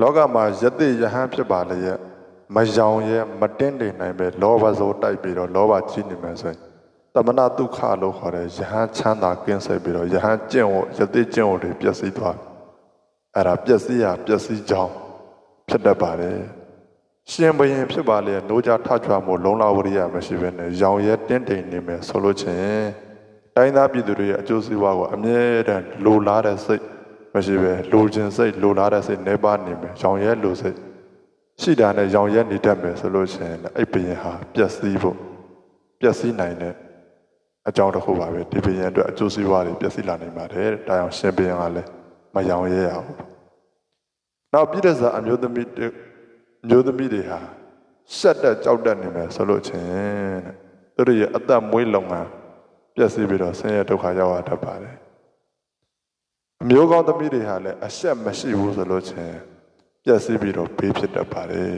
လောကမှာယတိယဟန်ဖြစ်ပါလေရဲ့မယောင်ရဲ့မတင်းနေနိုင်ပဲလောဘစိုးတိုက်ပြီးတော့လောဘကြီးနေမယ်ဆိုရင်တမနာဒုက္ခလို့ခေါ်တဲ့ယဟန်ချမ်းသာကင်းစိတ်ပြီးတော့ယဟန်ကျင့်ဝတ်ယတိကျင့်ဝတ်တွေပျက်စီးသွားတယ်အဲ့ဒါပျက်စီးရပျက်စီးကြောင်းဖြစ်တတ်ပါတယ်ရှင်ဘရင်ဖြစ်ပါလေနိုးကြထချွာမှုလုံလဝရိယမရှိဘဲနဲ့ရောင်ရဲတင်းတိမ်နေမယ်ဆိုလို့ချင်းတိုင်းသားပြည်သူတွေရဲ့အကျိုးစီးပွားကိုအမြဲတမ်းလိုလားတဲ့စိတ် မရှိပဲလိုချင်စိတ်လိုလားတဲ့စိတ်နေပါနေမယ်ရောင်ရဲလိုစိတ်ရှိတာနဲ့ရောင်ရဲနေတတ်မယ်ဆိုလို့ချင်းအဲ့ဘရင်ဟာပျက်စီးဖို့ပျက်စီးနိုင်တဲ့အကြောင်းတစ်ခုပါပဲဒီဘရင်အတွက်အကျိုးစီးပွားတွေပျက်စီးလာနိုင်ပါတယ်ဒါကြောင့်ရှင်ဘရင်ကလည်းမရောင်ရဲရဘူးနောက်ပြည်တဲ့စာအမျိုးသမီးတွေအမျိုးသမီးတွေဟာရှက်တက်ကြောက်တက်နေမယ်ဆိုလို့ချင်းတဲ့သူတို့ရဲ့အသက်မွေးလုံငန်းပျက်စီးပြီးတော့ဆင်းရဲဒုက္ခရောက်ရတတ်ပါတယ် အမျိုးကောင်းသမီးတွေဟာလည်းအရှက်မရှိဘူးဆိုလို့ချင်းပျက်စီးပြီးတော့ဘေးဖြစ်တတ်ပါတယ်